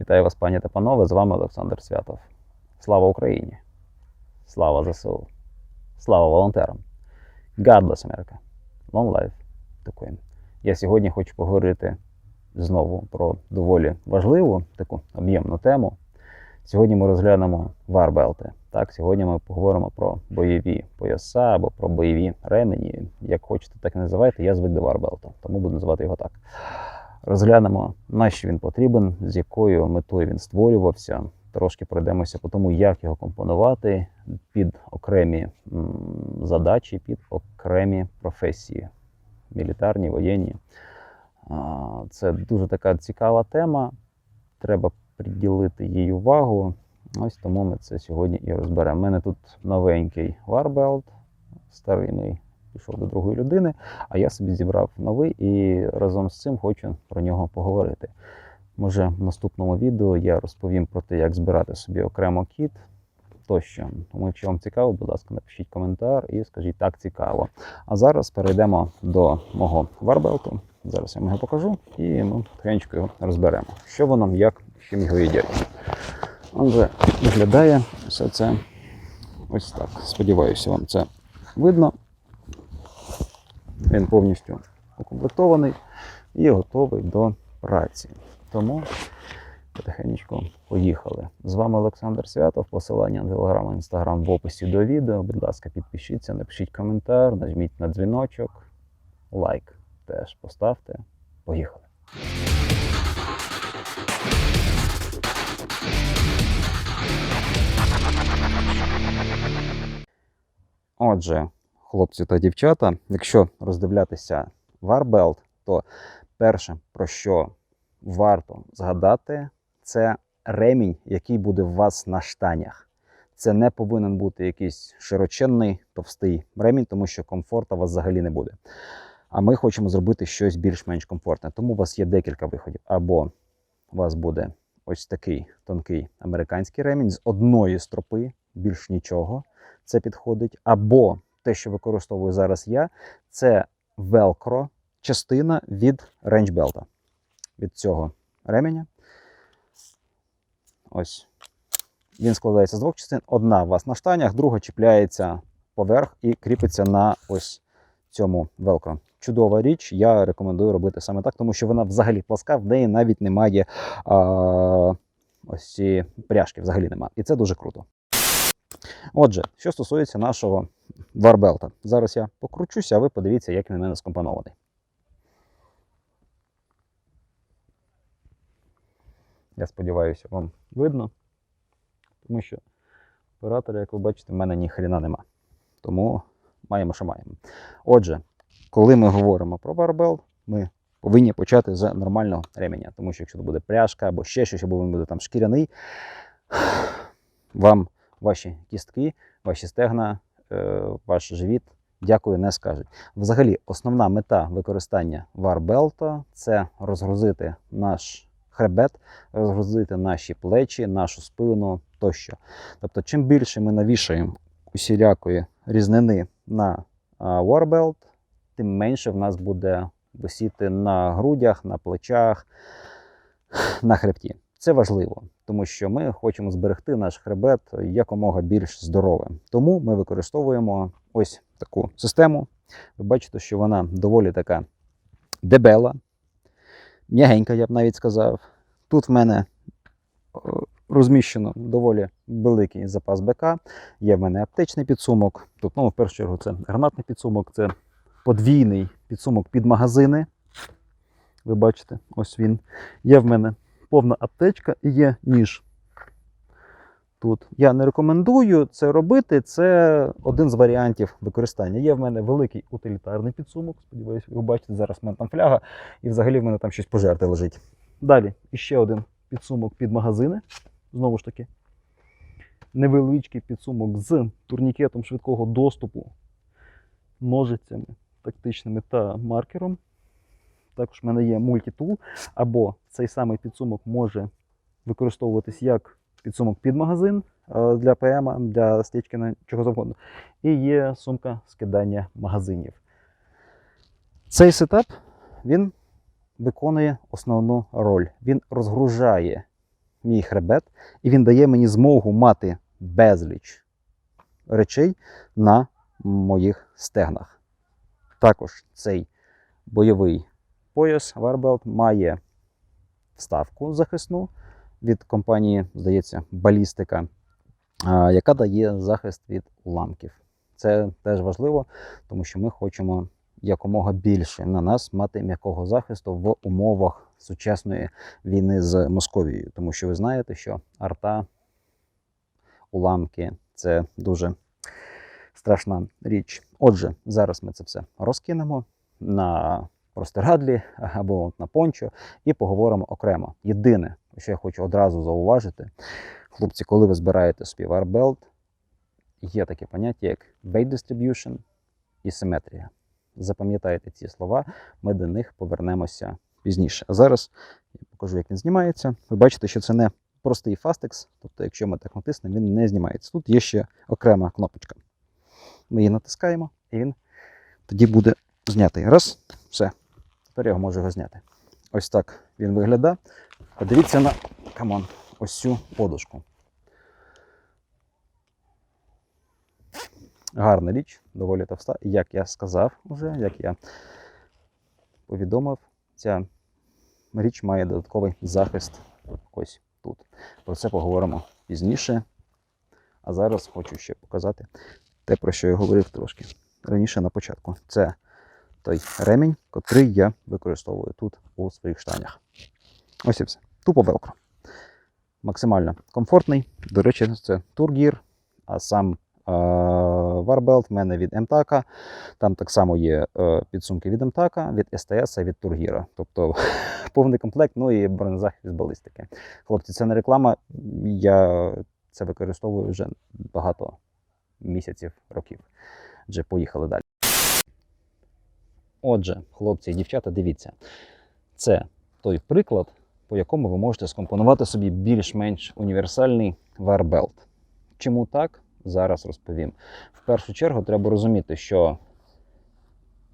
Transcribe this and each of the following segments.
Вітаю вас, пані та панове. З вами Олександр Святов. Слава Україні! Слава ЗСУ! Слава волонтерам! God bless America! Long life to Queen! Я сьогодні хочу поговорити знову про доволі важливу таку об'ємну тему. Сьогодні ми розглянемо варбелти. Так, сьогодні ми поговоримо про бойові пояса або про бойові ремені. Як хочете, так і називайте. Я звик до варбелта, тому буду називати його так. Розглянемо, на що він потрібен, з якою метою він створювався. Трошки пройдемося по тому, як його компонувати під окремі задачі, під окремі професії, мілітарні, воєнні. Це дуже така цікава тема. Треба приділити їй увагу. Ось тому ми це сьогодні і розберемо. У мене тут новенький варбелт, старий мій пішов до другої людини, а я собі зібрав новий і разом з цим хочу про нього поговорити. Може, в наступному відео я розповім про те, як збирати собі окремо кіт тощо. Тому, якщо вам цікаво, будь ласка, напишіть коментар і скажіть так цікаво. А зараз перейдемо до мого варбелту. Зараз я вам його покажу і ми тихенько його розберемо. Що воно, як, чим його їдять. Отже, виглядає все це ось так. Сподіваюся, вам це видно. Він повністю укомплектований і готовий до праці. Тому потихеньку поїхали. З вами Олександр Святов. Посилання на телеграм інстаграм в описі до відео. Будь ласка, підпишіться, напишіть коментар, нажміть на дзвіночок, лайк теж поставте. Поїхали. Отже, хлопці та дівчата, якщо роздивлятися Варбелт, то перше, про що варто згадати, це ремінь, який буде у вас на штанях. Це не повинен бути якийсь широченний, товстий ремінь, тому що комфорту у вас взагалі не буде. А ми хочемо зробити щось більш-менш комфортне. Тому у вас є декілька виходів. Або у вас буде ось такий тонкий американський ремінь з одної стропи, більш нічого. Це підходить. Або те, що використовую зараз я, це велкро, частина від рейнджбелта. Від цього ременя. Ось. Він складається з двох частин. Одна у вас на штанях, друга чіпляється поверх і кріпиться на ось цьому велкро. Чудова річ, я рекомендую робити саме так, тому що вона взагалі пласка, в неї навіть немає а, ось ці пряжки, взагалі немає. І це дуже круто. Отже, що стосується нашого варбелта. Зараз я покручуся, а ви подивіться, як він у мене скомпонований. Я сподіваюся, вам видно, тому що оператора, як ви бачите, в мене ні хрена нема. Тому маємо, що маємо. Отже, коли ми говоримо про барбел, ми повинні почати з нормального ременя. Тому що якщо це буде пряжка або ще щось, або він буде там шкіряний, вам ваші кістки, ваші стегна, е, ваш живіт дякую не скажуть. Взагалі, основна мета використання варбелта це розгрузити наш хребет, розгрузити наші плечі, нашу спину тощо. Тобто, чим більше ми навішаємо усілякої різнини на варбелт, тим менше в нас буде висіти на грудях, на плечах, на хребті. Це важливо, тому що ми хочемо зберегти наш хребет якомога більш здоровим. Тому ми використовуємо ось таку систему. Ви бачите, що вона доволі така дебела, м'ягенька, я б навіть сказав. Тут в мене розміщено доволі великий запас БК. Є в мене аптечний підсумок. Тут, ну, в першу чергу, це гранатний підсумок, це подвійний підсумок під магазини. Ви бачите, ось він. Є в мене повна аптечка і є ніж. Тут я не рекомендую це робити. Це один з варіантів використання. Є в мене великий утилітарний підсумок. Сподіваюся, ви бачите, зараз в мене там фляга, і взагалі в мене там щось пожерти лежить. Далі іще один підсумок під магазини. Знову ж таки, невеличкий підсумок з турнікетом швидкого доступу, ножицями тактичними та маркером. Також в мене є мультитул, або цей самий підсумок може використовуватись як підсумок під магазин е, для ПМ, для стічки на чого завгодно. І є сумка скидання магазинів. Цей сетап він виконує основну роль. Він розгружає мій хребет, і він дає мені змогу мати безліч речей на моїх стегнах. Також цей бойовий пояс Warbelt має вставку захисну від компанії, здається, Балістика, яка дає захист від уламків. Це теж важливо, тому що ми хочемо якомога більше на нас мати м'якого захисту в умовах сучасної війни з Московією. Тому що ви знаєте, що арта, уламки це дуже страшна річ. Отже, зараз ми це все розкинемо на простирадлі або на пончо і поговоримо окремо. Єдине, що я хочу одразу зауважити, хлопці, коли ви збираєте собі Warbelt, є таке поняття, як weight distribution і симетрія. Запам'ятайте ці слова, ми до них повернемося пізніше. А зараз я покажу, як він знімається. Ви бачите, що це не простий фастекс, тобто, якщо ми так натиснемо, він не знімається. Тут є ще окрема кнопочка. Ми її натискаємо, і він тоді буде знятий. Раз, все. Тепер я можу його зняти. Ось так він виглядає. Подивіться на камон, ось цю подушку. Гарна річ, доволі товста. Як я сказав уже, як я повідомив, ця річ має додатковий захист ось тут. Про це поговоримо пізніше. А зараз хочу ще показати те, про що я говорив трошки раніше на початку. Це той ремінь, котрий я використовую тут у своїх штанях. Ось і все. Тупо велкро. Максимально комфортний. До речі, це тургір, а сам Варбелт в мене від МТАКа. Там так само є е, підсумки від МТАКа, від СТС від Тургіра. Тобто повний комплект, ну і бронезахист з балістики. Хлопці, це не реклама. Я це використовую вже багато місяців, років. Вже поїхали далі. Отже, хлопці і дівчата, дивіться, це той приклад, по якому ви можете скомпонувати собі більш-менш універсальний варбелт. Чому так? Зараз розповім. В першу чергу треба розуміти, що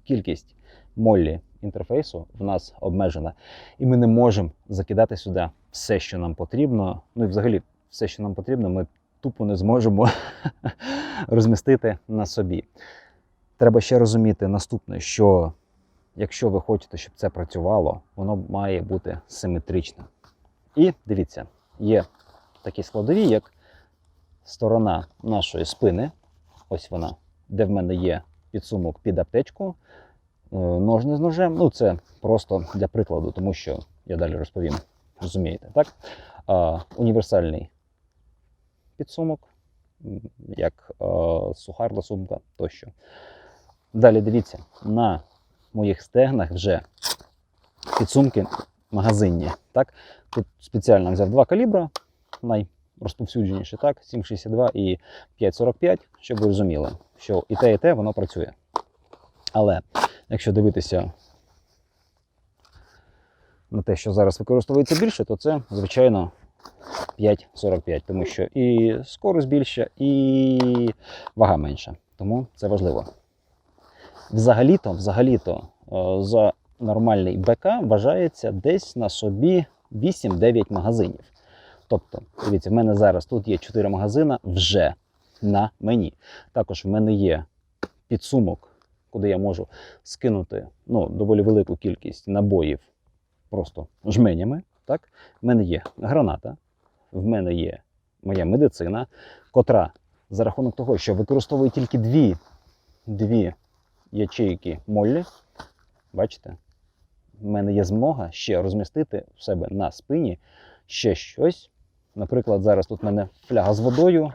кількість моллі інтерфейсу в нас обмежена, і ми не можемо закидати сюди все, що нам потрібно. Ну і взагалі, все, що нам потрібно, ми тупо не зможемо розмістити на собі. Треба ще розуміти наступне, що якщо ви хочете, щоб це працювало, воно має бути симетричне. І дивіться, є такі складові, як сторона нашої спини, ось вона, де в мене є підсумок під аптечку, е, ножни з ножем. Ну, це просто для прикладу, тому що я далі розповім. Розумієте, так? А, універсальний підсумок, як е, сухарна сумка тощо. Далі дивіться, на моїх стегнах вже підсумки магазинні. Так? Тут спеціально взяв два калібра, найрозповсюдженіші, так? 7,62 і 5,45, щоб ви розуміли, що і те, і те воно працює. Але якщо дивитися на те, що зараз використовується більше, то це, звичайно, 5,45, тому що і скорость більша, і вага менша. Тому це важливо. Взагалі-то, взагалі-то е, за нормальний БК вважається десь на собі 8-9 магазинів. Тобто, дивіться, в мене зараз тут є 4 магазини вже на мені. Також в мене є підсумок, куди я можу скинути ну, доволі велику кількість набоїв просто жменями. Так? В мене є граната, в мене є моя медицина, котра за рахунок того, що використовує тільки дві, дві ячейки Моллі. Бачите? В мене є змога ще розмістити в себе на спині ще щось. Наприклад, зараз тут в мене фляга з водою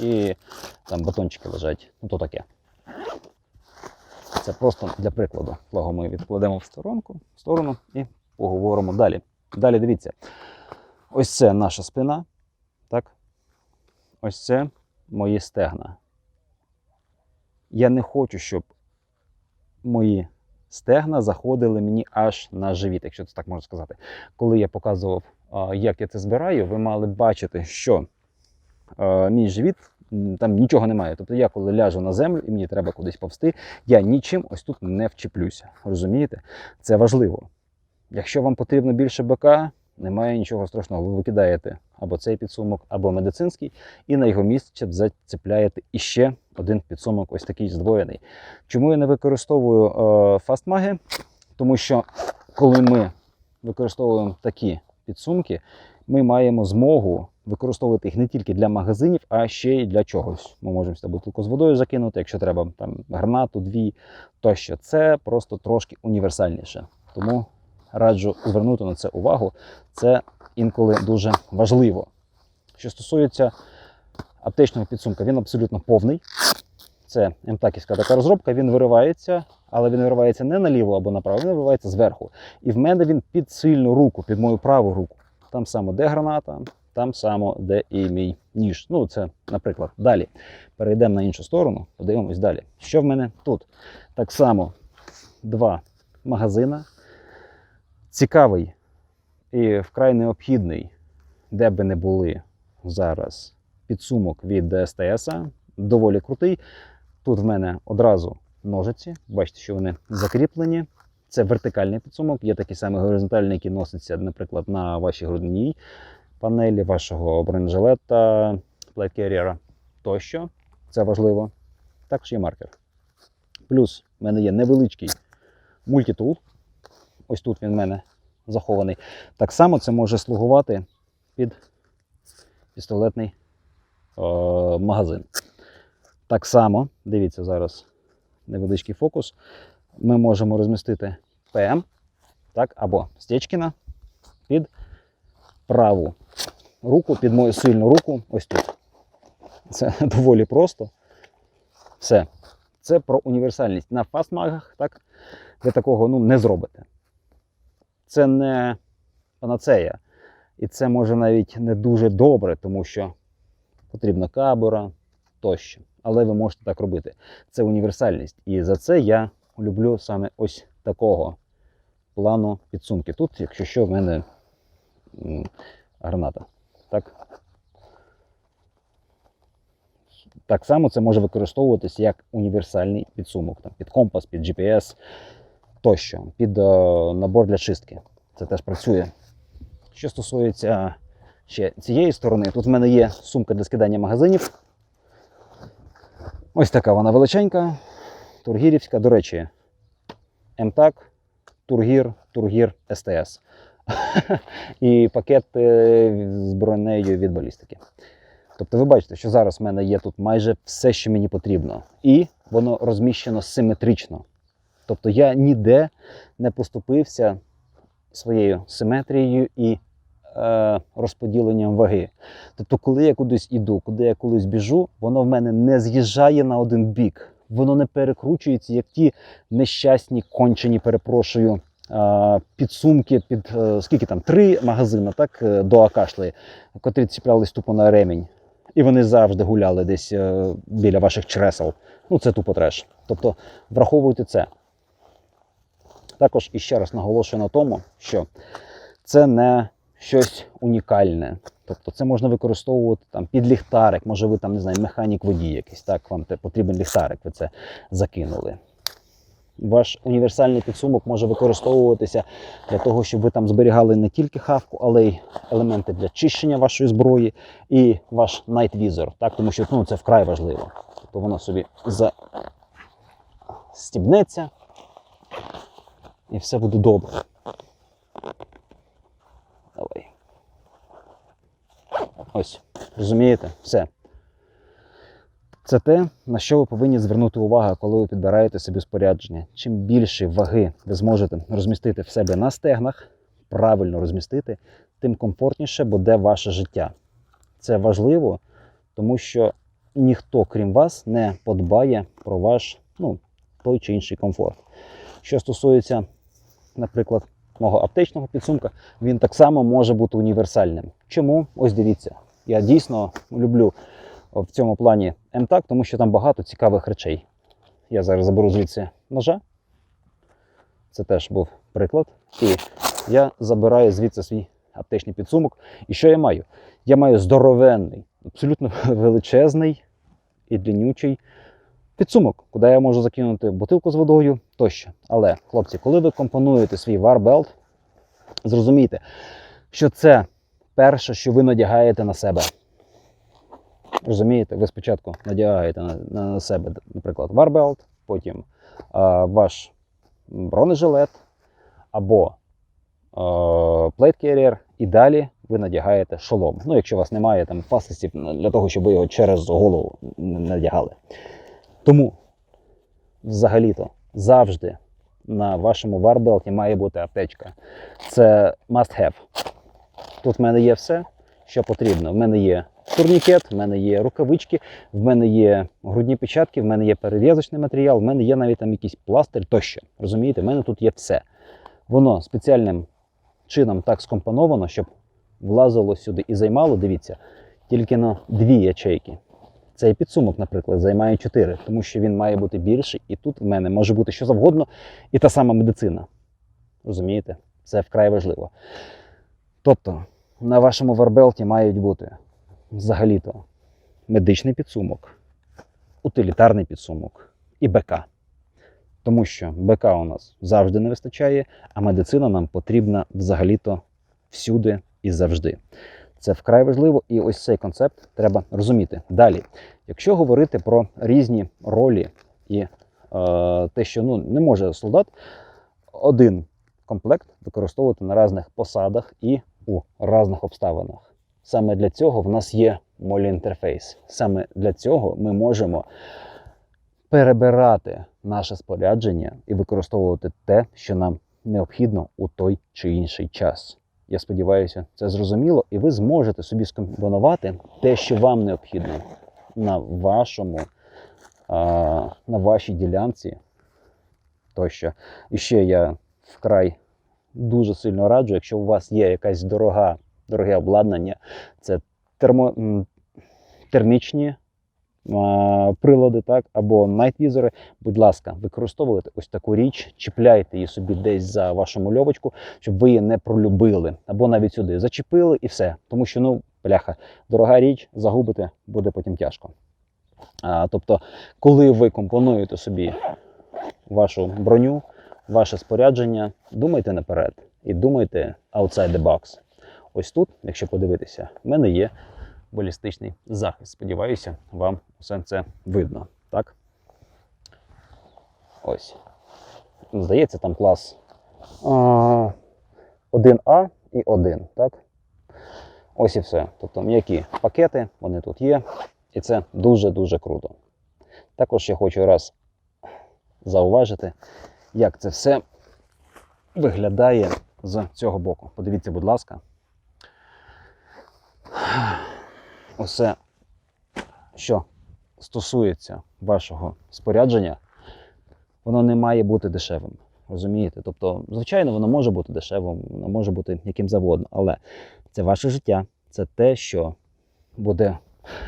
і там батончики лежать. Ну то таке. Це просто для прикладу. Флагу ми відкладемо в сторонку, в сторону і поговоримо далі. Далі дивіться. Ось це наша спина. Так? Ось це мої стегна. Я не хочу, щоб мої стегна заходили мені аж на живіт, якщо це так можна сказати. Коли я показував, як я це збираю, ви мали бачити, що мій живіт там нічого немає. Тобто я коли ляжу на землю і мені треба кудись повсти, я нічим ось тут не вчеплюся. Розумієте? Це важливо. Якщо вам потрібно більше БК, немає нічого страшного. Ви викидаєте або цей підсумок, або медицинський, і на його місце зацепляєте іще один підсумок, ось такий здвоєний. Чому я не використовую е, фастмаги? Тому що коли ми використовуємо такі підсумки, ми маємо змогу використовувати їх не тільки для магазинів, а ще й для чогось. Ми можемо сюди бутилку з водою закинути, якщо треба там гранату, дві тощо. Це просто трошки універсальніше. Тому раджу звернути на це увагу. Це інколи дуже важливо. Що стосується аптечного підсумка, він абсолютно повний. Це МТАКівська така розробка, він виривається, але він виривається не наліво або направо, він виривається зверху. І в мене він під сильну руку, під мою праву руку. Там само, де граната, там само, де і мій ніж. Ну, це, наприклад, далі. Перейдемо на іншу сторону, подивимось далі. Що в мене тут? Так само два магазина. Цікавий і вкрай необхідний, де би не були зараз підсумок від СТС. Доволі крутий. Тут в мене одразу ножиці. Бачите, що вони закріплені. Це вертикальний підсумок. Є такий самий горизонтальний, який носиться, наприклад, на вашій грудній панелі вашого бронежилета, Carrier тощо. Це важливо. Також є маркер. Плюс в мене є невеличкий мультитул. Ось тут він в мене захований. Так само це може слугувати під пістолетний е, магазин. Так само, дивіться зараз невеличкий фокус. Ми можемо розмістити ПМ так, або Стечкіна під праву руку, під мою сильну руку. Ось тут. Це доволі просто. Все. Це про універсальність. На фастмагах так, ви такого ну, не зробите. Це не панацея. І це може навіть не дуже добре, тому що потрібна кабура тощо. Але ви можете так робити. Це універсальність. І за це я люблю саме ось такого плану підсумки. Тут, якщо що, в мене граната. Так? так само це може використовуватися як універсальний підсумок, там, під компас, під GPS тощо, під е, набор для чистки. Це теж працює. Що стосується ще цієї сторони, тут в мене є сумка для скидання магазинів. Ось така вона величенька, тургірівська. До речі, МТАК, Тургір, Тургір СТС. І пакет е, з бронею від балістики. Тобто ви бачите, що зараз в мене є тут майже все, що мені потрібно. І воно розміщено симетрично. Тобто я ніде не поступився своєю симетрією і е, розподіленням ваги. Тобто, коли я кудись іду, куди я колись біжу, воно в мене не з'їжджає на один бік. Воно не перекручується, як ті нещасні, кончені, перепрошую, е, підсумки під е, скільки там три магазини, так, е, до Акашли, котрі цеплялись тупо на ремінь. І вони завжди гуляли десь біля ваших чресел. Ну, це тупо треш. Тобто враховуйте це. Також іще раз наголошую на тому, що це не щось унікальне. Тобто це можна використовувати там під ліхтарик, може ви там не знаю, механік водій якийсь, так, вам потрібен ліхтарик, ви це закинули. Ваш універсальний підсумок може використовуватися для того, щоб ви там зберігали не тільки хавку, але й елементи для чищення вашої зброї і ваш Visor, так, тому що ну, це вкрай важливо. Тобто воно собі застібнеться і все буде добре. Давай. Ось, розумієте? Все. Це те, на що ви повинні звернути увагу, коли ви підбираєте собі спорядження. Чим більше ваги ви зможете розмістити в себе на стегнах, правильно розмістити, тим комфортніше буде ваше життя. Це важливо, тому що ніхто, крім вас, не подбає про ваш ну, той чи інший комфорт. Що стосується, наприклад, мого аптечного підсумка, він так само може бути універсальним. Чому? Ось дивіться. Я дійсно люблю в цьому плані МТАК, тому що там багато цікавих речей. Я зараз заберу звідси ножа. Це теж був приклад. І я забираю звідси свій аптечний підсумок. І що я маю? Я маю здоровенний, абсолютно величезний і длиннючий підсумок, куди я можу закинути бутилку з водою тощо. Але, хлопці, коли ви компонуєте свій варбелт, зрозумійте, що це перше, що ви надягаєте на себе. Розумієте, ви спочатку надягаєте на, на себе, наприклад, варбелт, потім а, ваш бронежилет або плейт carrier, і далі ви надягаєте шолом. Ну, якщо у вас немає там фасистів для того, щоб ви його через голову надягали. Тому, взагалі-то, завжди на вашому варбелті має бути аптечка. Це must have. Тут в мене є все, що потрібно. В мене є турнікет, в мене є рукавички, в мене є грудні печатки, в мене є перев'язочний матеріал, в мене є навіть там якийсь пластир тощо. Розумієте, в мене тут є все. Воно спеціальним чином так скомпоновано, щоб влазило сюди і займало, дивіться, тільки на дві ячейки. Цей підсумок, наприклад, займає 4, тому що він має бути більший, і тут в мене може бути що завгодно, і та сама медицина. Розумієте? Це вкрай важливо. Тобто, на вашому варбелті мають бути взагалі-то медичний підсумок, утилітарний підсумок і БК. Тому що БК у нас завжди не вистачає, а медицина нам потрібна взагалі-то всюди і завжди. Це вкрай важливо, і ось цей концепт треба розуміти. Далі, якщо говорити про різні ролі і е, те, що ну, не може солдат один комплект використовувати на різних посадах і у різних обставинах. Саме для цього в нас є молі інтерфейс. Саме для цього ми можемо перебирати наше спорядження і використовувати те, що нам необхідно у той чи інший час. Я сподіваюся, це зрозуміло, і ви зможете собі скомпонувати те, що вам необхідно на вашому, на вашій ділянці. Тощо. І ще я вкрай дуже сильно раджу, якщо у вас є якась дорога, дороге обладнання, це термо, термічні прилади, так, або найтвізори, будь ласка, використовуйте ось таку річ, чіпляйте її собі десь за вашу мальовочку, щоб ви її не пролюбили, або навіть сюди зачепили і все. Тому що, ну, бляха, дорога річ, загубити буде потім тяжко. А, тобто, коли ви компонуєте собі вашу броню, ваше спорядження, думайте наперед і думайте outside the box. Ось тут, якщо подивитися, в мене є балістичний захист. Сподіваюся, вам все це видно. Так? Ось. Здається, там клас 1А і 1. Так? Ось і все. Тобто м'які пакети, вони тут є. І це дуже-дуже круто. Також я хочу раз зауважити, як це все виглядає з цього боку. Подивіться, будь ласка. Усе, що стосується вашого спорядження, воно не має бути дешевим. Розумієте? Тобто, звичайно, воно може бути дешевим, воно може бути яким завгодно, але це ваше життя, це те, що буде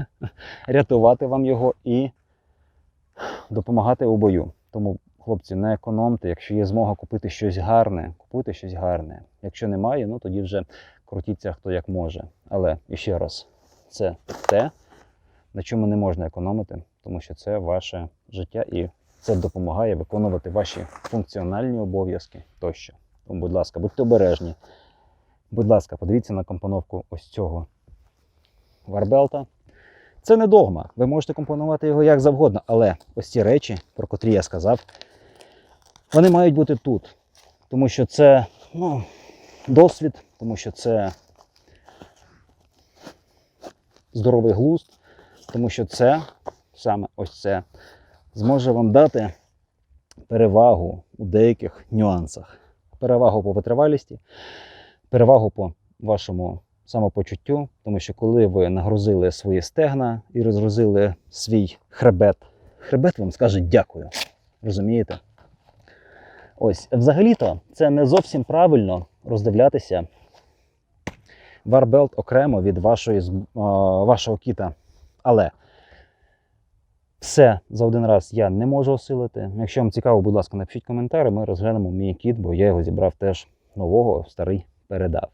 рятувати вам його і допомагати у бою. Тому, хлопці, не економте. Якщо є змога купити щось гарне, купуйте щось гарне. Якщо немає, ну тоді вже крутіться хто як може. Але іще раз, це те, на чому не можна економити, тому що це ваше життя і це допомагає виконувати ваші функціональні обов'язки тощо. Тому, будь ласка, будьте обережні. Будь ласка, подивіться на компоновку ось цього варбелта. Це не догма. Ви можете компонувати його як завгодно, але ось ці речі, про котрі я сказав, вони мають бути тут. Тому що це ну, досвід, тому що це здоровий глузд, тому що це, саме ось це, зможе вам дати перевагу у деяких нюансах. Перевагу по витривалісті, перевагу по вашому самопочуттю, тому що коли ви нагрузили свої стегна і розгрузили свій хребет, хребет вам скаже дякую. Розумієте? Ось, взагалі-то, це не зовсім правильно роздивлятися варбелт окремо від вашої, вашого кіта. Але все за один раз я не можу осилити. Якщо вам цікаво, будь ласка, напишіть коментарі, ми розглянемо мій кіт, бо я його зібрав теж нового, старий передав.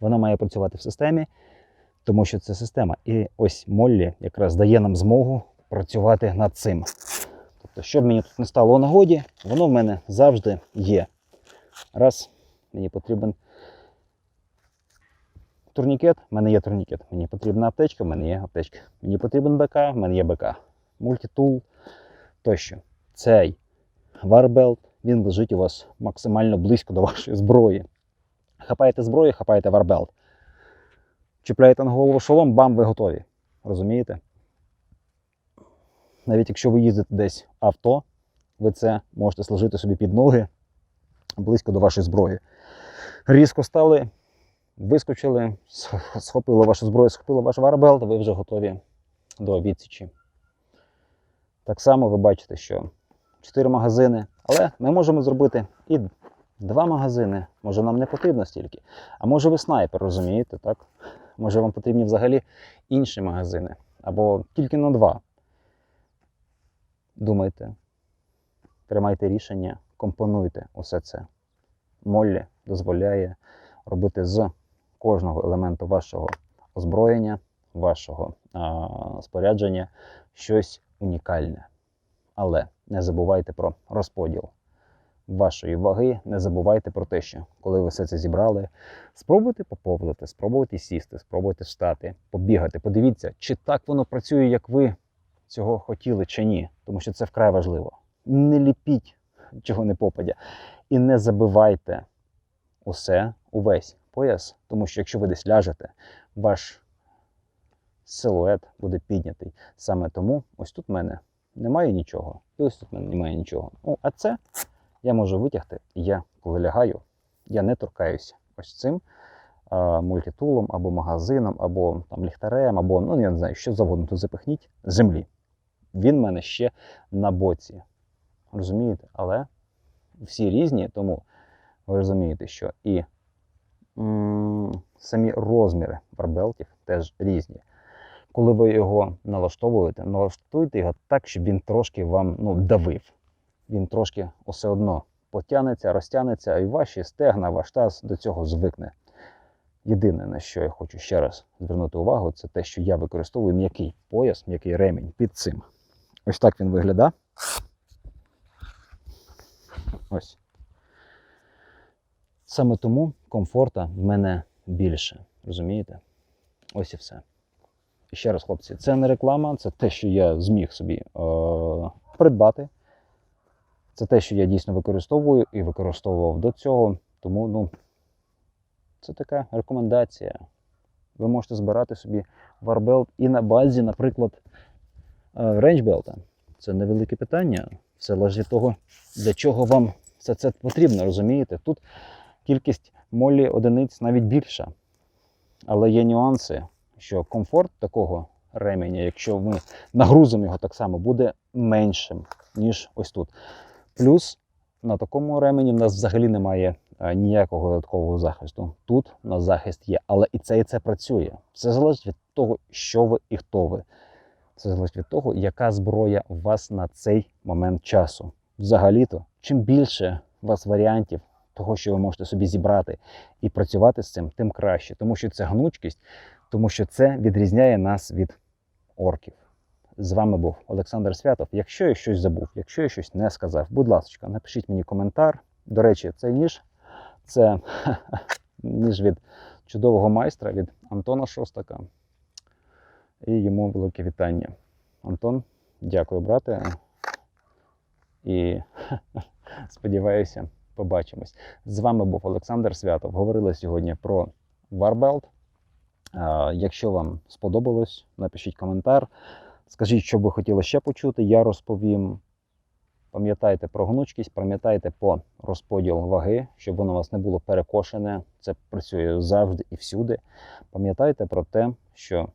Вона має працювати в системі, тому що це система. І ось Моллі якраз дає нам змогу працювати над цим. Тобто, щоб мені тут не стало у нагоді, воно в мене завжди є. Раз, мені потрібен турнікет, в мене є турнікет. Мені потрібна аптечка, в мене є аптечка. Мені потрібен БК, в мене є БК. Мультитул тощо. Цей варбелт, він лежить у вас максимально близько до вашої зброї. Хапаєте зброю, хапаєте варбелт. Чіпляєте на голову шолом, бам, ви готові. Розумієте? Навіть якщо ви їздите десь авто, ви це можете сложити собі під ноги близько до вашої зброї. Різко стали, вискочили, сх- схопили вашу зброю, схопили ваш варбелт, ви вже готові до відсічі. Так само ви бачите, що 4 магазини, але ми можемо зробити і два магазини. Може, нам не потрібно стільки. А може ви снайпер, розумієте, так? Може вам потрібні взагалі інші магазини. Або тільки на два. Думайте, приймайте рішення, компонуйте усе це. Моллі дозволяє робити з кожного елементу вашого озброєння, вашого а, спорядження щось унікальне. Але не забувайте про розподіл вашої ваги, не забувайте про те, що коли ви все це зібрали, спробуйте поповзати, спробуйте сісти, спробуйте встати, побігати. Подивіться, чи так воно працює, як ви цього хотіли, чи ні. Тому що це вкрай важливо. Не ліпіть, чого не попадя. І не забивайте усе, увесь пояс, тому що якщо ви десь ляжете, ваш силует буде піднятий. Саме тому ось тут в мене немає нічого, і ось тут в мене немає нічого. Ну, а це я можу витягти, я, коли лягаю, я не торкаюся ось цим а, мультитулом або магазином, або там ліхтарем, або ну я не знаю, що завгодно тут запихніть землі. Він в мене ще на боці. Розумієте? Але всі різні, тому ви розумієте, що і самі розміри барбелтів теж різні. Коли ви його налаштовуєте, налаштуйте його так, щоб він трошки вам ну, давив. Він трошки все одно потягнеться, розтягнеться, і ваші стегна, ваш таз до цього звикне. Єдине, на що я хочу ще раз звернути увагу, це те, що я використовую м'який пояс, м'який ремінь під цим. Ось так він виглядає. Ось. Саме тому комфорта в мене більше. Розумієте? Ось і все. І ще раз, хлопці, це не реклама, це те, що я зміг собі е- придбати. Це те, що я дійсно використовую і використовував до цього. Тому, ну, це така рекомендація. Ви можете збирати собі варбелт і на базі, наприклад, рейнджбелта. Це невелике питання. Все залежить від того, для чого вам все це потрібно, розумієте? Тут кількість молі одиниць навіть більша. Але є нюанси, що комфорт такого ременя, якщо ми нагрузимо його так само, буде меншим, ніж ось тут. Плюс на такому ремені в нас взагалі немає е, ніякого додаткового захисту. Тут у нас захист є, але і це і це працює. Це залежить від того, що ви і хто ви. Це залежить від того, яка зброя у вас на цей момент часу. Взагалі-то, чим більше у вас варіантів того, що ви можете собі зібрати і працювати з цим, тим краще. Тому що це гнучкість, тому що це відрізняє нас від орків. З вами був Олександр Святов. Якщо я щось забув, якщо я щось не сказав, будь ласка, напишіть мені коментар. До речі, цей ніж це ніж від чудового майстра від Антона Шостака. І йому велике вітання. Антон, дякую, брате. І сподіваюся, побачимось. З вами був Олександр Святов. Говорили сьогодні про Warbelt. Якщо вам сподобалось, напишіть коментар. Скажіть, що ви хотіли ще почути, я розповім. Пам'ятайте про гнучкість, пам'ятайте по розподіл ваги, щоб воно у вас не було перекошене. Це працює завжди і всюди. Пам'ятайте про те, що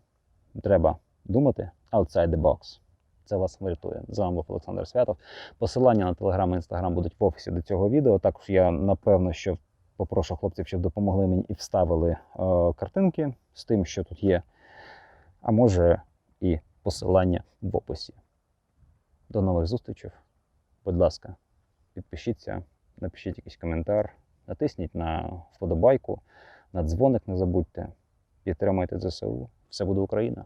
треба думати outside the box. Це вас врятує. З вами був Олександр Святов. Посилання на телеграм і інстаграм будуть в описі до цього відео. Також я напевно, що попрошу хлопців, щоб допомогли мені і вставили е, картинки з тим, що тут є. А може і посилання в описі. До нових зустрічей. Будь ласка, підпишіться, напишіть якийсь коментар, натисніть на вподобайку, на дзвоник не забудьте. Підтримайте ЗСУ. Все буде Україна!